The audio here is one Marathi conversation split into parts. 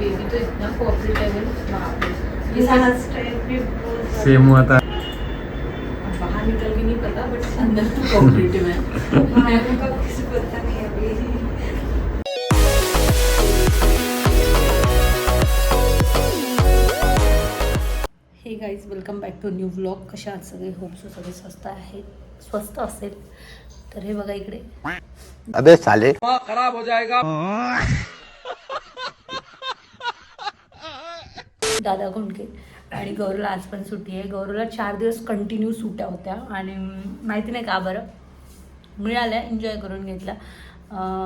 बेबी तो इतना कोऑपरेटिव ये लास्ट टाइम भी बहुत सेम हुआ था। बाहर निकल के नहीं पता बट अंदर तो कोऑपरेटिव है बाहर का कुछ पता नहीं अभी। Hey guys welcome back to new vlog कशा आहात सगळे? होप सो सगळे स्वस्त आहेत स्वस्त असेल. तर हे बघा इकडे. अबे साले. दादा गुंडके आणि गौरवला आज पण सुट्टी आहे. गौरवला चार दिवस कंटिन्यू सुट्ट्या होत्या. आणि माहिती नाही का बरं. मिळाल्या एन्जॉय करून घेतला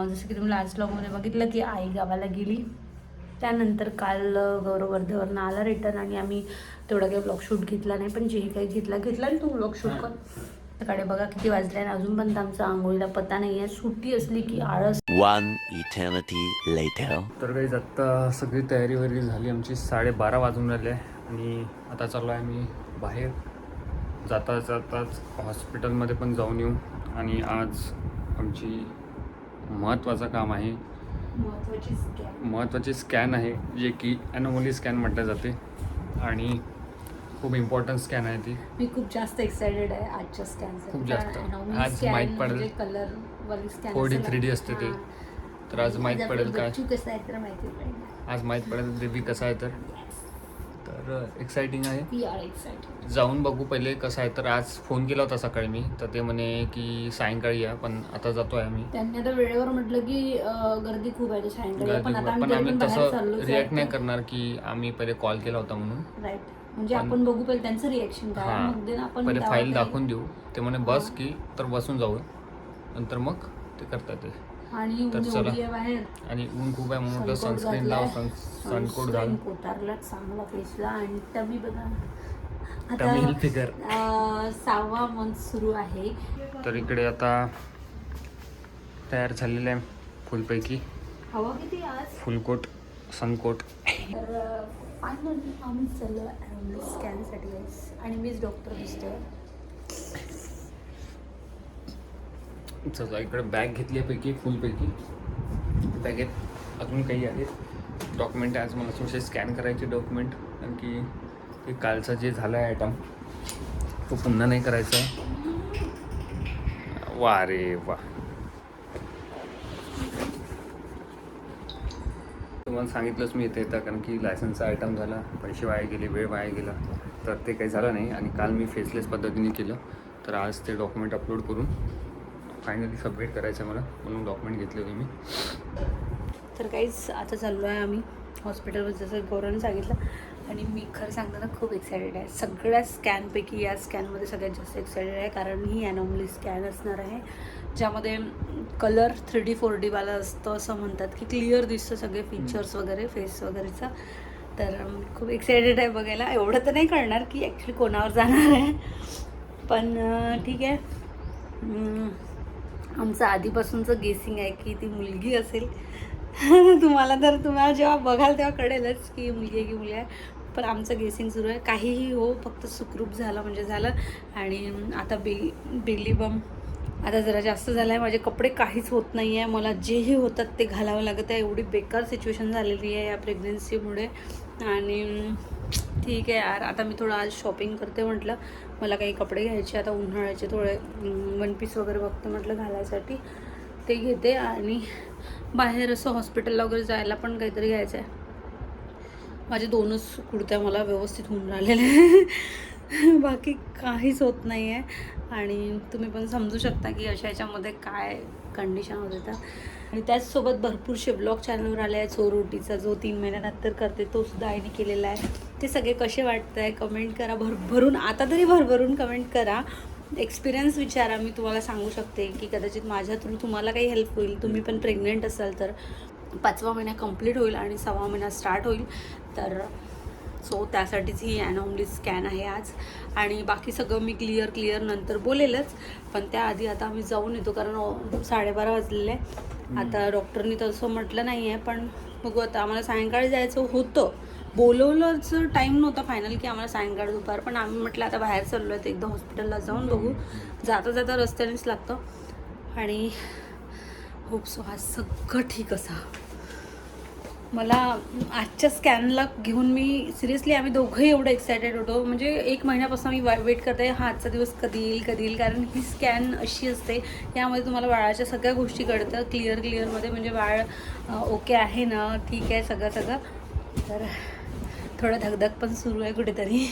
जसं की तुम्ही लास्ट ब्लॉगमध्ये बघितलं की आई गावाला गेली. त्यानंतर काल गौरव वर्धेवरनं आला रिटर्न आणि आम्ही तेवढा काही ब्लॉग शूट घेतला नाही पण जे काही घेतला घेतला आणि तू ब्लॉग शूट कर. सकाळी बघा किती वाजले आणि अजून पण आमचा आंघोळीला पत्ता नाही आहे सुट्टी असली की आळस. One eternity later. तर काही आत्ता सगळी तयारी वगैरे झाली. आमची साडेबारा वाजून राहिले आणि आता चाललो आहे आम्ही बाहेर. जाता जाताच हॉस्पिटलमध्ये पण जाऊन येऊ. आणि आज आमची महत्त्वाचं काम आहे. महत्वाची महत्त्वाची स्कॅन आहे जे की ॲनोमली स्कॅन म्हटलं जाते. आणि खूप इम्पॉर्टंट स्कॅन आहे ती. मी खूप जास्त एक्सायटेड आहे आजच्या स्कॅनसाठी खूप जास्त. आज माहीत पडेल. कलर वाली स्कॅन 4D, 3D असते ते. तर आज माहीत पडेल काय? कसं आहे तर माहिती पडेल. आज माहीत पडेल बेबी कसा आहे तर. तर एक्साइटिंग आहे. जाऊन बघू पहिले कसं आहे तर. आज फोन केला होता सकाळी मी. तर ते म्हणे की सायंकाळी या पण आता जातो आहे आम्ही. त्यांनी आता वेळेवर म्हटलं की गर्दी खूप आहे सायंकाळी गर्दी पण आम्ही तसं रिॲक्ट नाही करणार की आम्ही पहिले कॉल केला होता म्हणून. राईट म्हणजे पण- आपण बघू पहिले त्यांचं रिएक्शन काय मग देन आपण पहिले फाईल दावा दाखवून देऊ. ते म्हणे बस की तर बसून जाऊ नंतर मग ते करतात ते. करू. आणि तर ऊन चला. बाहेर. आणि ऊन खूप आहे म्हणून म्हटलं सनस्क्रीन लाव घातलाय. सनकोट घाल. Sunscreen उतारला चांगला फेसला आणि टमी बघा. टमी आता फिगर अं, सहावा मंथ सुरू आहे. तर इकडे आता तयार झालेलं आहे फुलपैकी. हवा किती आज? फुलकोट सनकोट तर फायनली आम्ही चाललो स्कॅनसाठी आणि मीच डॉक्टर दिसतोय चला इकडे बॅग घेतल्यापैकी फुलपैकी बॅगेत अजून काही आहेत. डॉक्युमेंट आज मला थोडेसे स्कॅन करायचे डॉक्युमेंट कारण की ते कालचा जे झाला आहे आयटम तो पुन्हा नाही करायचा. आहे वा रे वा. तुम्हाला सांगितलंच मी इथे येतं कारण की लायसन्सचा आयटम झाला पैसे वाया गेले वेळ वाया गेला तर ते काही झालं नाही. आणि काल मी फेसलेस पद्धतीने केलं तर आज ते डॉक्युमेंट अपलोड करून फायनली सबमिट करायचं आहे मला म्हणून डॉक्युमेंट घेतले होते मी. तर काहीच आता चाललो आहे आम्ही हॉस्पिटलवर जसं गौरवने सांगितलं. आणि मी खरं सांगताना खूप एक्सायटेड आहे. सगळ्या स्कॅनपैकी या स्कॅनमध्ये सगळ्यात जास्त एक्सायटेड आहे कारण ही ॲनॉमली स्कॅन असणार आहे ज्यामध्ये कलर थ्री डी फोर डीवाला असतं असं म्हणतात की क्लिअर दिसतं सगळे फीचर्स वगैरे फेस वगैरेचं. तर खूप एक्सायटेड आहे बघायला. एवढं तर नाही कळणार की ॲक्च्युली कोणावर जाणार आहे. पण ठीक आहे. आमचं आधीपासूनचं गेसिंग आहे की ती मुलगी असेल. तुम्हाला तर तुम्हाला जेव्हा बघाल तेव्हा कळेलच की मुलगी आहे की मुली आहे. पण आमचं गेसिंग सुरू आहे. काहीही हो फक्त सुखरूप झालं म्हणजे झालं. आणि आता बे बेली बम आता जरा जास्त झालं आहे माझे कपडे काहीच होत नाही आहे मला जेही होतात ते घालावं लागत आहे. एवढी बेकार सिच्युएशन झालेली आहे या प्रेग्नेन्सीमुळे आणि ठीक आहे यार. आता मी थोडं आज शॉपिंग करते म्हटलं. मला काही कपडे घ्यायचे आता उन्हाळ्याचे थोडे वन पीस वगैरे बघते म्हटलं घालायसाठी. ते घेते आणि बाहेर असं हॉस्पिटलला वगैरे जायला पण काहीतरी घ्यायचं आहे माझे दोनच कुर्त्या मला व्यवस्थित होऊन राहिलेले. बाकी काहीच होत नाही आहे आणि तुम्ही पण समजू शकता की अशा याच्यामध्ये काय कंडिशन होते तर. आणि त्याचसोबत भरपूरशे ब्लॉग चॅनलवर आले आहेत. चोरोटीचा जो तीन महिन्यानंतर करते तो सुद्धा आईने केलेला आहे. ते सगळे कसे वाटत आहे कमेंट करा भरभरून आता तरी भरभरून कमेंट करा. एक्सपिरियन्स विचारा. मी तुम्हाला सांगू शकते की कदाचित माझ्या थ्रू तुम्हाला काही हेल्प होईल. तुम्ही पण प्रेग्नेंट असाल तर पाचवा महिना कंप्लीट होईल आणि सहावा महिना स्टार्ट होईल. तर सो त्यासाठीच ही ॲनॉमली स्कॅन आहे आज. आणि बाकी सगळं मी क्लिअर क्लिअर नंतर बोलेलच. पण त्याआधी आता आम्ही जाऊन येतो कारण साडेबारा वाजलेले आता डॉक्टरनी तसं म्हटलं नाही आहे पण बघू आता आम्हाला सायंकाळी जायचं होतं. बोलवलंच टाईम नव्हता फायनल की आम्हाला सायंकाळ दुपार. पण आम्ही म्हटलं आता बाहेर चाललो आहे एकदा हॉस्पिटलला जाऊन बघू. जाता जाता रस्त्यानेच लागतं. आणि होप सो आज सगळं ठीक असा. मला आजच्या स्कॅनला घेऊन मी सिरियसली आम्ही दोघंही एवढं एक्सायटेड होतो. म्हणजे एक महिन्यापासून मी वेट करते हा आजचा दिवस कधी येईल कधी येईल? कारण ही स्कॅन अशी असते. यामध्ये तुम्हाला बाळाच्या सगळ्या गोष्टी कळतं. क्लिअर क्लिअरमध्ये म्हणजे बाळ ओके आहे ना? ठीक आहे सगळं सगळं. तर थोडं धगधग पण सुरू आहे कुठेतरी.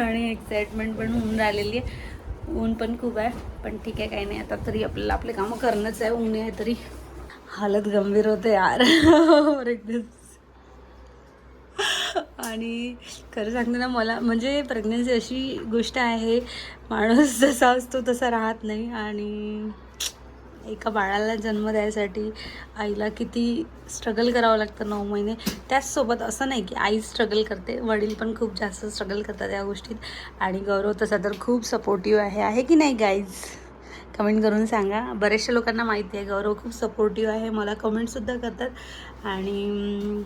आणि एक्साइटमेंट पण होऊन राहिलेली आहे. ऊन पण खूप आहे. पण ठीक आहे काही नाही. आता तरी आपल्याला आपले कामं करणंच आहे. ऊन आहे तरी. हालत गंभीर होते यार. प्रेग्नन्सी आणि खरं सांगते ना मला म्हणजे प्रेग्नन्सी अशी गोष्ट आहे माणूस जसा असतो तसा राहत नाही आणि एका बाळाला जन्म द्यायसाठी आईला किती स्ट्रगल करावं लागतं नऊ महिने. त्याचसोबत असं नाही की आई स्ट्रगल करते वडील पण खूप जास्त स्ट्रगल करतात या गोष्टीत. आणि गौरव तसा तर खूप सपोर्टिव्ह आहे आहे की नाही गाईज कमेंट करून सांगा. बऱ्याचशा लोकांना माहिती आहे गौरव खूप सपोर्टिव्ह आहे. मला कमेंटसुद्धा करतात. आणि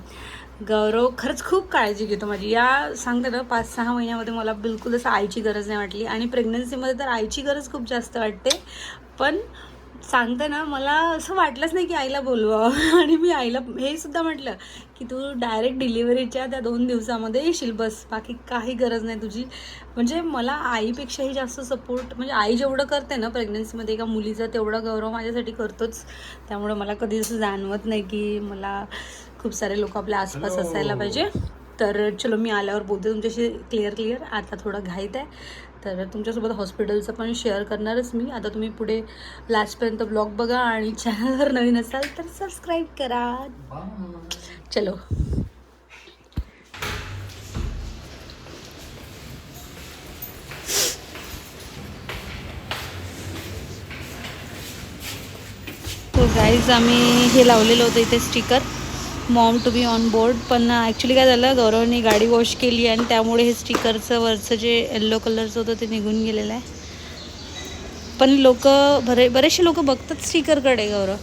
गौरव खरंच खूप काळजी घेतो माझी. या सांगते ना पाच सहा महिन्यामध्ये मला बिलकुल असं आईची गरज नाही वाटली. आणि प्रेग्नन्सीमध्ये तर आईची गरज खूप जास्त वाटते. पण सांगताना मला असं वाटलंच नाही की आईला बोलवावं. आणि मी आईला हे सुद्धा म्हटलं की तू डायरेक्ट डिलिव्हरीच्या त्या दोन दिवसामध्ये येशील बस. बाकी काही गरज नाही तुझी. म्हणजे मला आईपेक्षाही जास्त सपोर्ट म्हणजे आई जेवढं करते ना प्रेग्नन्सीमध्ये एका मुलीचा तेवढा गौरव माझ्यासाठी करतोच. त्यामुळे मला कधी असं जाणवत नाही की मला खूप सारे लोक आपल्या आसपास असायला पाहिजे. तर चलो मी आल्यावर बोलते. तुमच्याशी क्लिअर क्लिअर आता थोडं घाईत आहे. तर तुमच्यासोबत हॉस्पिटलचं पण शेअर करणारच मी. आता तुम्ही पुढे लास्टपर्यंत ब्लॉग बघा आणि चॅनलवर नवीन असाल तर सबस्क्राईब करा. चलो. तो गाईज आम्ही हे लावलेलं होतं इथे sticker mom to be on board पण ॲक्च्युली काय झालं गौरवने गाडी वॉश केली आणि त्यामुळे हे स्टिकरचं वरचं जे येल्लो कलरचं होतं ते निघून गेलेलं आहे. पण लोक बरे बरेचसे लोक बघतात स्टिकरकडे गौरव.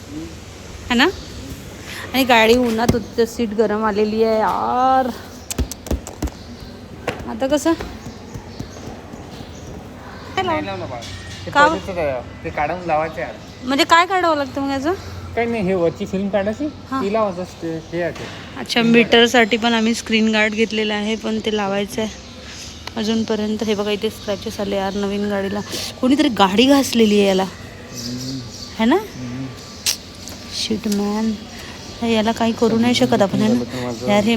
है ना? आणि गाडी उन्हात होती सीट गरम आलेली आहे यार. आता कसं? ते काढून लावायचे यार म्हणजे काय काढावं लागतं मग याचं? काही नाही हे वरची फिल्म काढायची. ती लावायचं हे. अच्छा मीटरसाठी पण आम्ही स्क्रीन गार्ड घेतलेला आहे पण ते लावायचं आहे. अजूनपर्यंत हे बघा इथे स्क्रॅचेस आले यार नवीन गाडीला. कोणीतरी गाडी घासलेली आहे याला. है ना? शिट मॅन याला काही करू नाही शकत आपण. है ना यार हे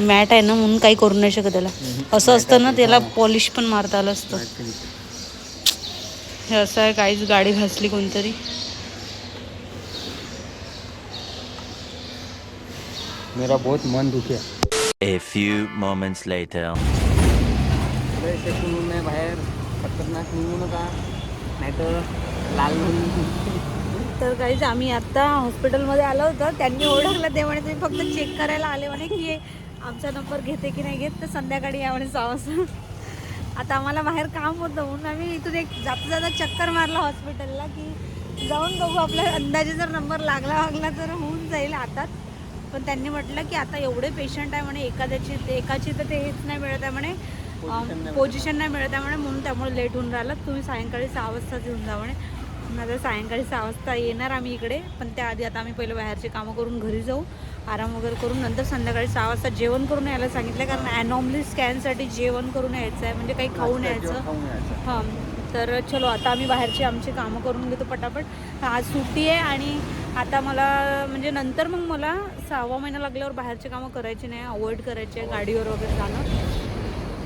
मॅट आहे ना म्हणून काही करू नाही शकत याला. असं असतं ना त्याला पॉलिश पण मारता आलं असतं. हे असं आहे काहीच गाडी घासली कोणतरी. मेरा बहुत मन दुखे A few moments later. नाही बाहेर. खतरनाक निघू नका नाहीतर लाल तर काहीच आम्ही आत्ता हॉस्पिटलमध्ये आलो होतो. त्यांनी ओळखलं ते म्हणे तुम्ही फक्त चेक करायला आले म्हणे की आमचा नंबर घेते की नाही घेत? तर संध्याकाळी या म्हणे सहा वाजता आता आम्हाला बाहेर काम होतं म्हणून आम्ही इथून एक जाता जाता चक्कर मारला हॉस्पिटलला की जाऊन बघू आपल्या अंदाजे जर नंबर लागला वागला तर होऊन जाईल हातात. पण त्यांनी म्हटलं की आता एवढे पेशंट आहे म्हणे एखाद्याची एकाची तर ते हेच नाही मिळत आहे म्हणे. पोझिशन नाही मिळत. आहे म्हणे म्हणून त्यामुळे लेट होऊन राहिलं. तुम्ही सायंकाळी सहा वाजताच येऊन जा म्हणे. आता सायंकाळी सहा वाजता येणार आम्ही इकडे पण त्याआधी आता आम्ही पहिलं बाहेरचे कामं करून घरी जाऊ आराम वगैरे करून नंतर संध्याकाळी सहा वाजता जेवण करून यायला सांगितलं कारण ॲनॉमली स्कॅनसाठी जेवण करून यायचं आहे म्हणजे काही खाऊन यायचं. हां तर चलो आता आम्ही बाहेरची आमची कामं करून घेतो पटापट. आज सुट्टी आहे आणि आता मला म्हणजे नंतर मग मला सहावा महिना लागल्यावर बाहेरचे कामं करायची नाही अवॉइड करायचे आहे गाडीवर वगैरे जाणं.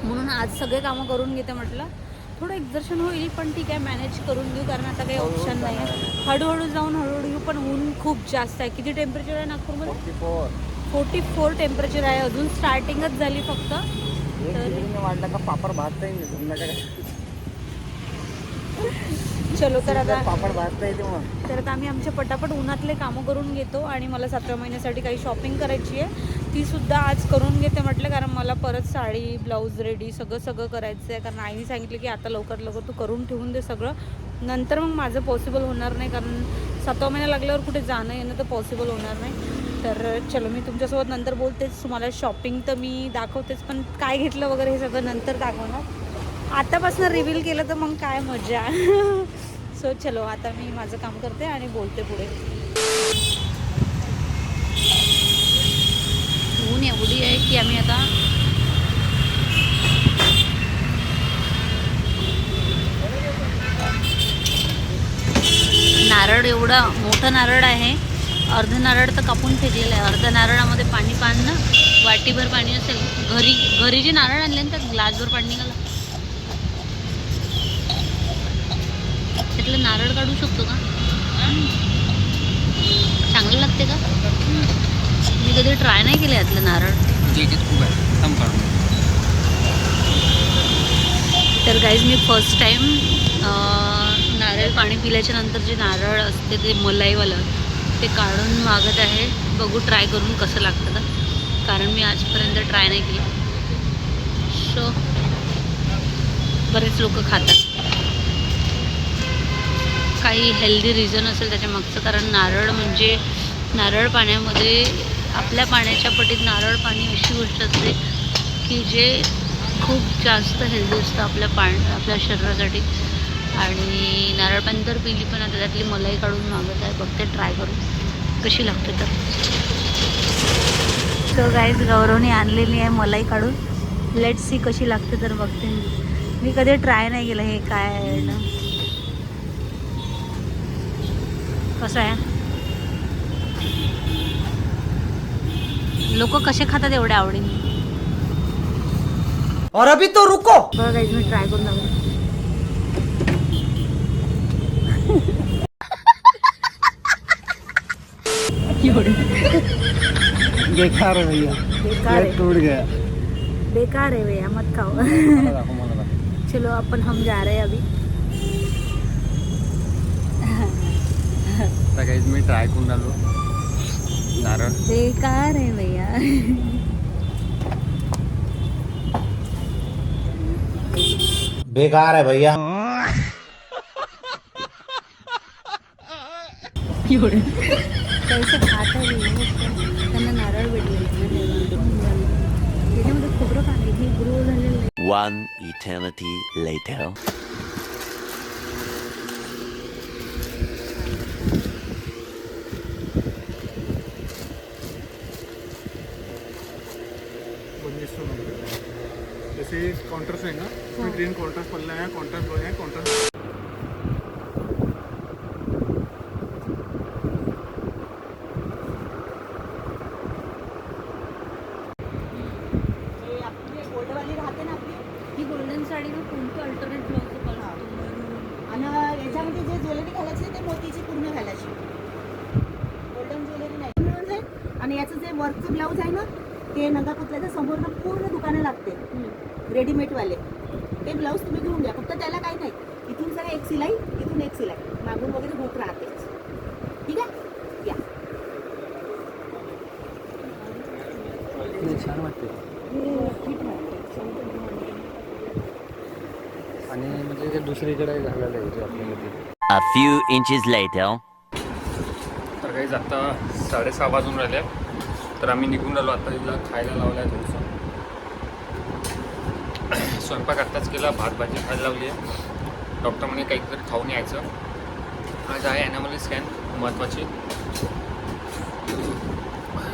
म्हणून आज सगळे कामं करून घेते म्हटलं. थोडं एक्झर्शन होईल पण ठीक आहे मॅनेज करून घेऊ कारण आता काही ऑप्शन नाही आहे हळूहळू जाऊन हळूहळू घेऊ पण ऊन खूप जास्त आहे. किती टेम्परेचर आहे नागपूरमध्ये? फोर्टी फोर टेम्परेचर आहे. अजून स्टार्टिंगच झाली फक्त. वाढला का भाजता येईल. चलो तर आता पापड भाजता येते मग तर आता आम्ही आमच्या पटापट उन्हातले कामं करून घेतो आणि मला सातव्या महिन्यासाठी काही शॉपिंग करायची आहे. ती सुद्धा आज करून घेते म्हटलं कारण मला परत साडी ब्लाऊज रेडी सगळं सगळं करायचं आहे कारण आईने सांगितलं की आता लवकर लवकर तू करून ठेवून दे सगळं. नंतर मग माझं पॉसिबल होणार नाही कारण सातवा महिना लागल्यावर कुठे जाणं येणं तर पॉसिबल होणार नाही. तर चलो मी तुमच्यासोबत नंतर बोलतेच. तुम्हाला शॉपिंग तर मी दाखवतेच पण काय घेतलं वगैरे हे सगळं नंतर दाखवणार. आतापासून रिव्हील केलं तर मग काय मजा. सो चलो आता मी माझं काम करते आणि बोलते पुढे. ऊन एवढी आहे की आम्ही आता नारळ एवढा मोठं नारळ आहे. अर्ध नारळ तर कापून फेकलेलं आहे. अर्ध नारळामध्ये पाणी पान ना वाटीभर पाणी असेल. घरी घरी जे नारळ आणले ना त्यात ग्लासभर पाणी निघालं त्यातलं नारळ काढू शकतो का? चांगलं लागते का? मी कधी ट्राय नाही केलं यातलं नारळ. म्हणजे खूप आहे. तर गाईज मी फर्स्ट टाईम नारळ पाणी पिल्याच्या नंतर जे नारळ असते ते मलाईवालं ते काढून मागत आहे. बघू ट्राय करून कसं लागतं का? कारण मी आजपर्यंत ट्राय नाही केलं. सो बरेच लोक खातात. काही हेल्दी रिझन असेल त्याच्या मागचं कारण नारळ म्हणजे नारळ पाण्यामध्ये आपल्या पाण्याच्या पटीत नारळ पाणी अशी गोष्ट असते की जे खूप जास्त हेल्दी असतं आपल्या पाण आपल्या शरीरासाठी. आणि नारळ पाणी तर पिली पण आता त्यातली मलाई काढून मागत आहे. बघते ट्राय करून. कशी लागते तर? सो गाईज गौरवने आणलेली आहे मलाई काढून. लेट सी कशी लागते तर बघते मी. कधी ट्राय नाही केलं हे काय आहे ना. कसं आहे? लोक कसे खातात एवढ्या आवडीने? और अभी तो रुको। बघा मी ट्राय करून बेकार है भैया. बेकार है टूट गया. बेकार है भैया मत खाओ. चलो अपन हम जा रहे हैं अभी. आता काहीच मी ट्राय करून आलो. नारळ. बेकार है भैया. बेकार है भैया. खाता त्यांना नारळ भेटलेलं खोबरं पाणी झालेलं One eternity later. घालायची आहे ते मोतीची पूर्ण घालायची. गोल्डन ज्वेलरी नाही. मिळून जाईल आणि याचं जे वर्कचं ब्लाऊज आहे ना ते नगापुतल्याच्या समोरनं पूर्ण दुकानं लागते. रेडीमेडवाले. ते ब्लाऊज तुम्ही घेऊन घ्या फक्त त्याला काही नाही. इथून सगळं एक सिलाई इथून एक सिलाई. मागून वगैरे होत राहते. ठीक आहे? या. छान वाटते. आणि म्हणजे ते दुसरीकडे घालायला येते आपल्यामध्ये A few inches later. तर काही आता साडेसहा वाजून राहिल्या तर आम्ही निघून राहिलो आता तिला खायला लावलं आहे थोडंसं. स्वयंपाक आत्ताच केला भात भाजी खायला लावली आहे. डॉक्टर म्हणे काहीतरी खाऊन यायचं. आज आहे ॲनॅमली स्कॅन महत्त्वाची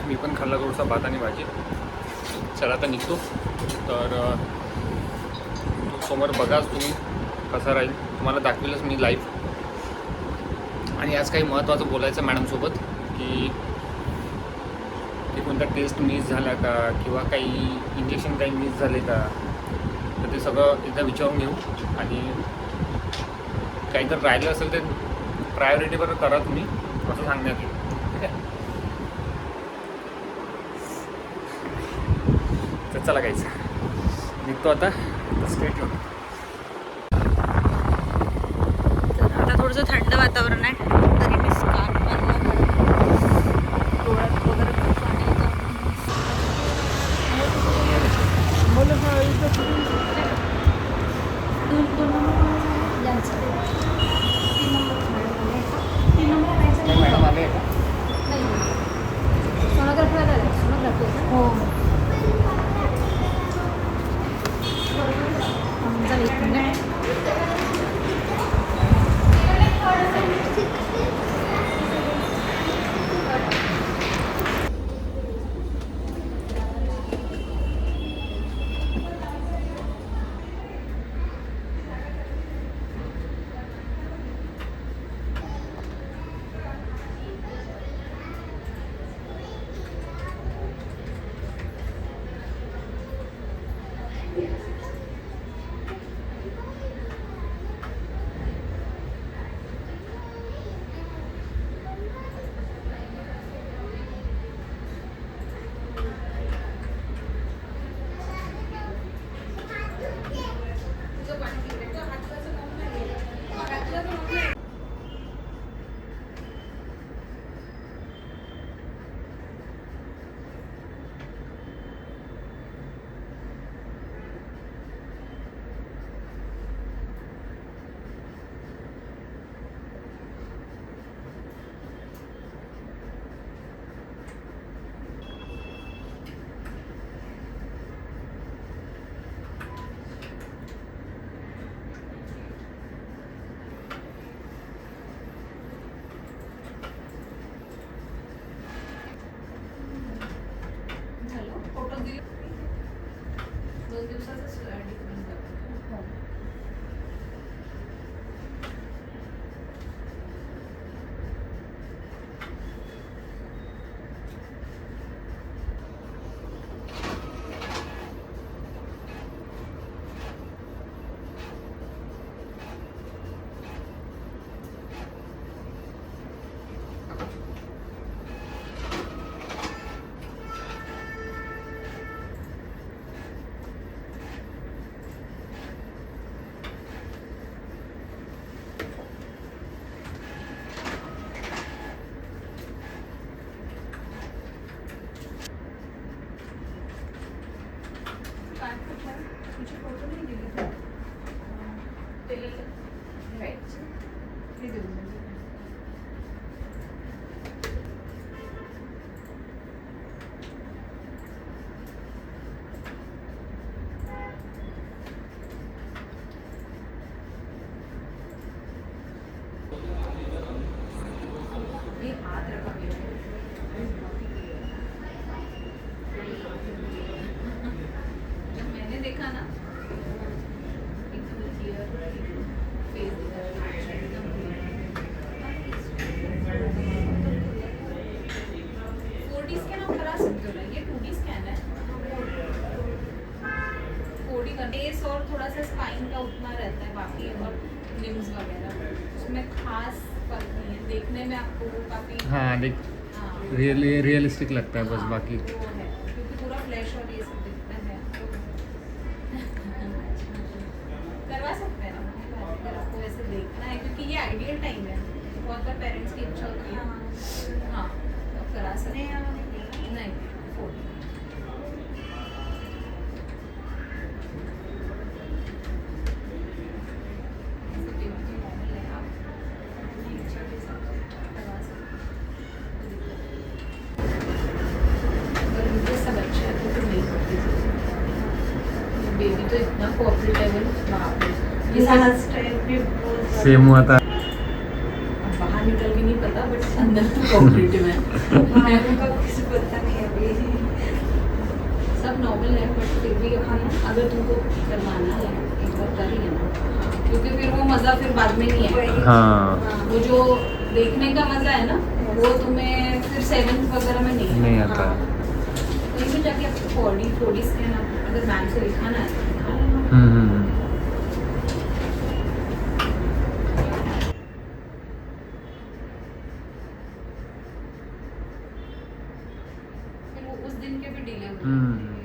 मी पण खाल्ला थोडासा भात आणि भाजी. चला आता निघतो. तर समोर बघाच तुम्ही कसा राहील. तुम्हाला दाखवेलच मी लाईव्ह आणि आज काही महत्त्वाचं बोलायचं मॅडमसोबत की की कोणता टेस्ट मिस झाला का किंवा काही इंजेक्शन काही मिस झाले का? तर ते सगळं एकदा विचारून घेऊ. आणि काही जर राहिलं असेल तर प्रायोरिटीवर करा तुम्ही असं सांगण्यात येईल. ठीक आहे? तर चला काहीच निघतो आता. स्टेट तर आता थोडंसं थंड वातावरण आहे. रहता है बाकी और लिम्स वगैरह। उसमें खास फर्क नहीं है। देखने में आपको वो काफ़ी हाँ देख रियली रियलिस्टिक लगता है बस बाकी। बेबी तो इतना कोऑपरेटिव बाप रे। ये लास्ट टाइम भी बहुत सेम हुआ था। बाहर निकल के नहीं पता बट अंदर तो है। बाहर का कुछ पता नहीं अभी। सब नॉर्मल है बट फिर भी हाँ अगर तुमको करवाना है एक बार कर ही लेना। क्योंकि फिर वो मज़ा फिर बाद में नहीं है। हाँ वो जो देखने का मज़ा है ना वो तुम्हें फिर सेवन्थ वगैरह में नहीं नहीं आता। है। कहीं भी जाके आपको बॉडी बॉडी स्कैन अगर मैम से लिखाना है तो लिखा लेना हम्म, हम्म, हम्म। फिर वो उस दिन के भी डिले हो हम्म। जाते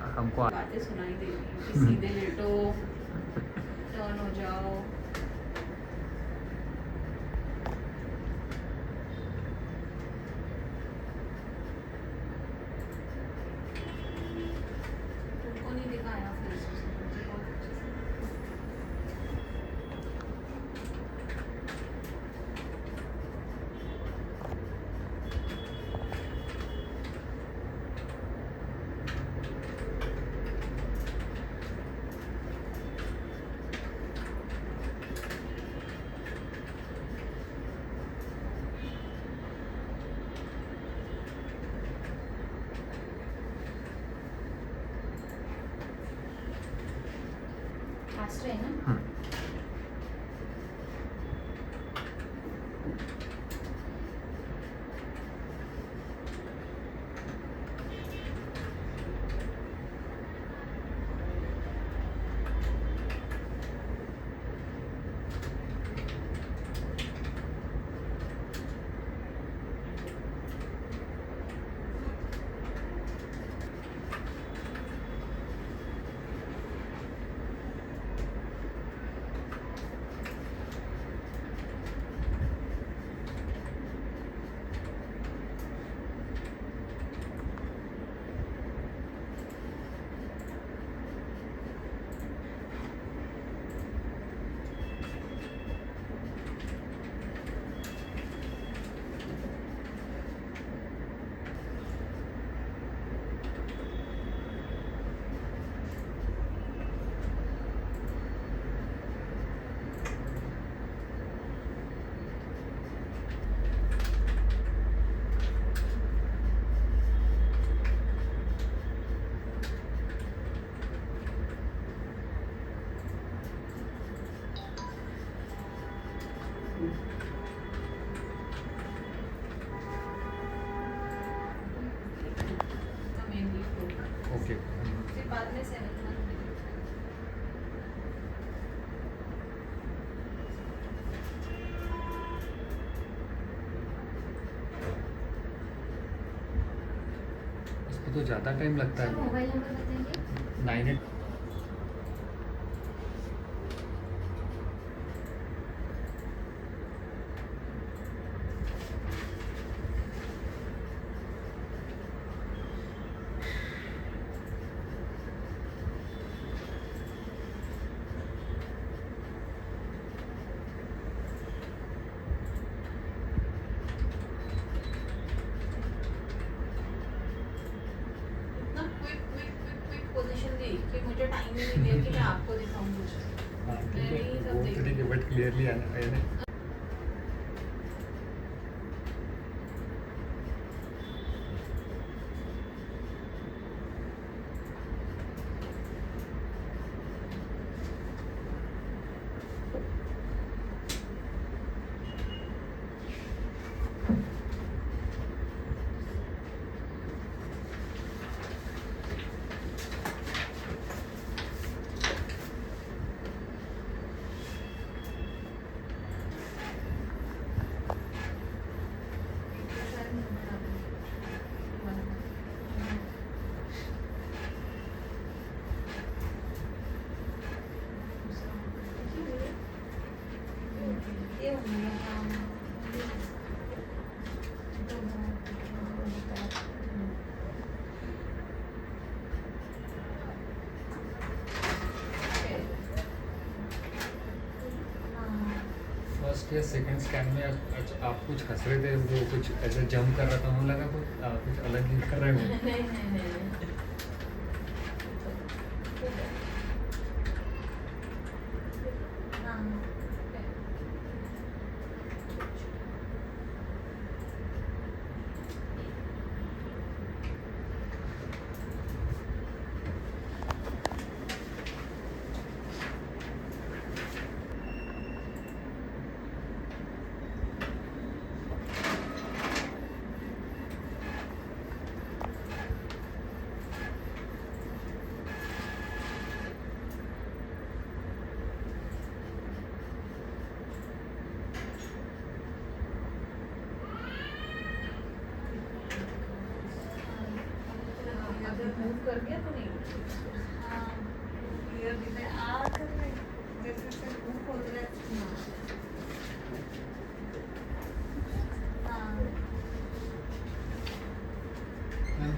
हैं। हमको बातें सुनाई देती हैं कि सीधे लेटो टर्न हो जाओ तुमको नहीं दिखाया फेस मुझे बहुत अच्छे से फास्ट है ना हम्म। मेनली फोर ओके फिर बाद में सेवन्थ मंथ में इसको तो ज़्यादा टाइम लगता है। नाइन एट फर्स्ट या सेकंड स्कैन में आप आप कुछ हंस रहे थे वो कुछ ऐसे जंप कर रहा था मुझे लगा कुछ आप कुछ अलग ही कर रहे हो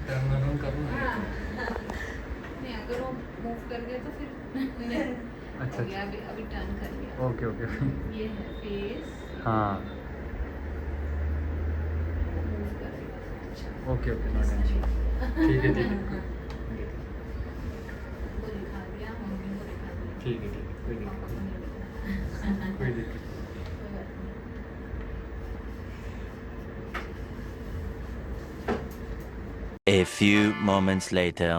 टर्न अराउंड करूँ नहीं अगर वो मूव कर गया तो फिर नहीं अच्छा अभी अभी टर्न कर गया ओके ओके। ये है फेस हाँ। मूव अच्छा। ओके ओके ठीक है ठीक है को दिखा दिया मम्मी को दिखा दिया ठीक है ठीक है कोई पापा दिक्कत को नहीं दिखा नहीं कोई दिक्कत नहीं। कोई बात नहीं A few moments later.